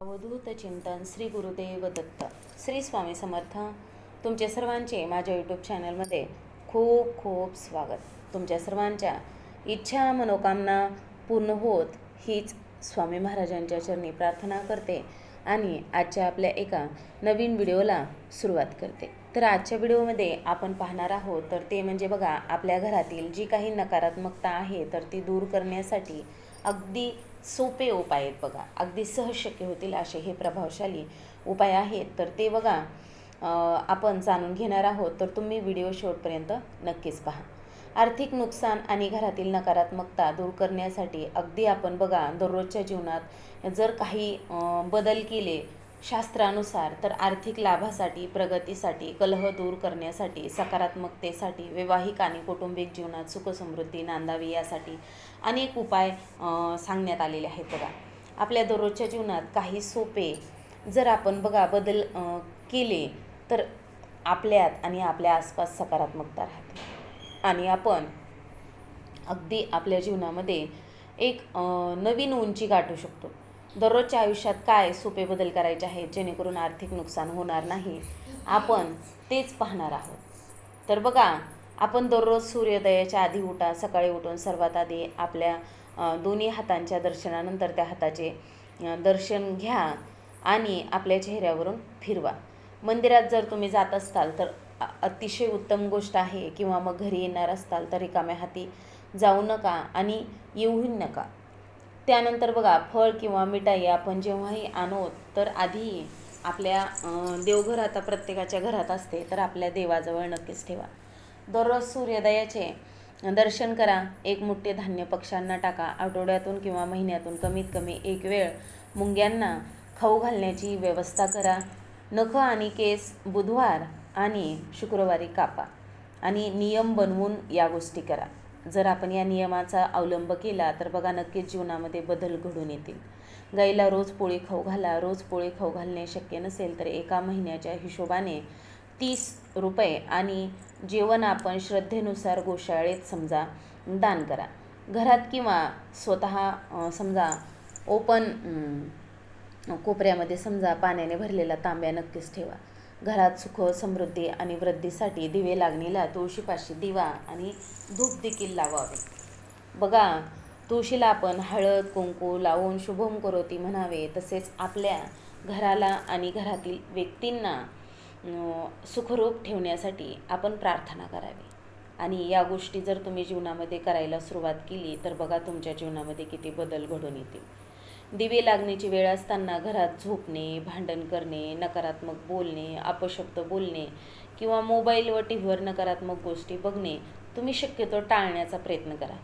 अवधूत चिंतन श्री गुरुदेव दत्त. श्री स्वामी समर्थ. तुमचे सर्वांचे माझ्या यूट्यूब चॅनलमध्ये खूप खूप स्वागत. तुमच्या सर्वांच्या इच्छा मनोकामना पूर्ण होत हीच स्वामी महाराजांच्या चरणी प्रार्थना करते आणि आजच्या आपल्या एका नवीन व्हिडिओला सुरुवात करते. तर आजच्या व्हिडिओमध्ये आपण पाहणार आहोत तर ते म्हणजे बघा आपल्या घरातील जी काही नकारात्मकता आहे तर ती दूर करण्यासाठी अगदी सोपे उपाय आहेत बघा. अगदी सहज शक्य होतील असे हे प्रभावशाली उपाय आहेत. तर ते बघा आपण जाणून घेणार आहोत. तर तुम्ही व्हिडिओ शेवटपर्यंत नक्कीच पहा. आर्थिक नुकसान आणि घरातील नकारात्मकता दूर करण्यासाठी अगदी आपण बघा दररोजच्या जीवनात जर काही बदल केले शास्त्रानुसार तर आर्थिक लाभासाठी प्रगतीसाठी कलह दूर करण्यासाठी सकारात्मकतेसाठी वैवाहिक आणि कौटुंबिक जीवनात सुखसमृद्धी नांदावी यासाठी अनेक उपाय सांगण्यात आलेले आहेत बघा. आपल्या दररोजच्या जीवनात काही सोपे जर आपण बघा बदल केले तर आपल्यात आणि आपल्या आसपास सकारात्मकता राहते. आणि आपण अगदी आपल्या जीवनामध्ये एक नवीन उंची गाठू शकतो. दररोजच्या आयुष्यात काय सोपे बदल करायचे आहेत जेणेकरून आर्थिक नुकसान होणार नाही? आपण तेच पाहणार आहोत. तर बघा आपण दररोज सूर्योदयाच्या आधी उठा सकाळी उठून सर्वात आधी आपल्या दोन्ही हातांच्या दर्शनानंतर त्या हाताचे दर्शन घ्या आणि आपल्या चेहऱ्यावरून फिरवा. मंदिरात जर तुम्ही जात असताल तर अतिशय उत्तम गोष्ट आहे किंवा मग घरी येणार असताल तर रिकाम्या हाती जाऊ नका आणि येऊही नका. त्यानंतर बघा फळ किंवा मिठाई आपण जेव्हाही आणू तर आधी आपल्या देवघर आता प्रत्येकाच्या घरात असते तर आपल्या देवाजवळ नक्कीच ठेवा. दररोज सूर्योदयाचे दर्शन करा एक मोठे धान्य पक्ष्यांना टाका आठवड्यातून किंवा महिन्यातून कमीत कमी एक वेळ मुंग्यांना खाऊ घालण्याची व्यवस्था करा. नख आणि केस बुधवार आणि शुक्रवारी कापा आणि नियम बनवून या गोष्टी करा. जर आपण या नियमाचा अवलंब केला तर बघा नक्कीच जीवनामध्ये बदल घडून येतील. गाईला रोज पोळी खाऊ घाला रोज पोळी खाऊ घालणे शक्य नसेल तर एका महिन्याच्या हिशोबाने तीस रुपये आणि जेवण आपण श्रद्धेनुसार गोशाळेत समजा दान करा. घरात किंवा स्वतः समजा ओपन कोपऱ्यामध्ये समजा पाण्याने भरलेला तांब्या नक्कीच ठेवा. घरात सुख समृद्धी आणि वृद्धीसाठी दिवे लागणीला तुळशीपाशी दिवा आणि धूप देखील लावावे. बघा तुळशीला आपण हळद कुंकू लावून शुभम करोती म्हणावे तसेच आपल्या घराला आणि घरातील व्यक्तींना सुखरूप ठेवण्यासाठी आपण प्रार्थना करावी. आणि या गोष्टी जर तुम्ही जीवनामध्ये करायला सुरुवात केली तर बघा तुमच्या जीवनामध्ये किती बदल घडून येतील. दिवे लागण्याची वेळ असताना घरात झोपणे भांडण करणे नकारात्मक बोलणे अपशब्द बोलणे किंवा मोबाईल व टी व्हीवर नकारात्मक गोष्टी बघणे तुम्ही शक्यतो टाळण्याचा प्रयत्न करा.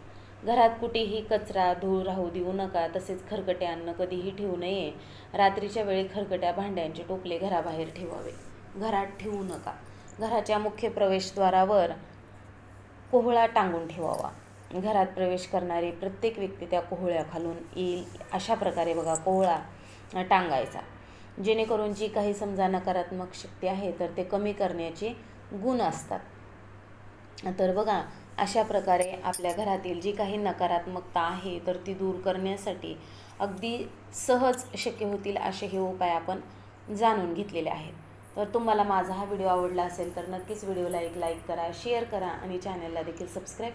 घरात कुठेही कचरा धूळ राहू देऊ नका तसेच खरकटे अन्न कधीही ठेवू नये. रात्रीच्या वेळी खरकट्या भांड्यांचे टोपले घराबाहेर ठेवावे. घरात ठेवू नका. घराच्या मुख्य प्रवेशद्वारावर कोहळा टांगून ठेवावा. घरात प्रवेश करणारी प्रत्येक व्यक्ती त्या कोहळ्या खालून येईल अशा प्रकारे बघा कोहळा टांगायचा. जेणेकरून जी काही समजा नकारात्मक शक्ती आहे तर ते कमी करण्याचे गुण असतात. तर बघा अशा प्रकारे आपल्या घरातील जी काही नकारात्मकता आहे तर ती दूर करण्यासाठी अगदी सहज शक्य होतील असे हे उपाय आपण जाणून घेतलेले आहेत. तर तुम्हाला माझा हा व्हिडिओ आवडला असेल तर नक्कीच व्हिडिओला एक लाईक करा शेअर करा आणि चॅनलला देखील सबस्क्राईब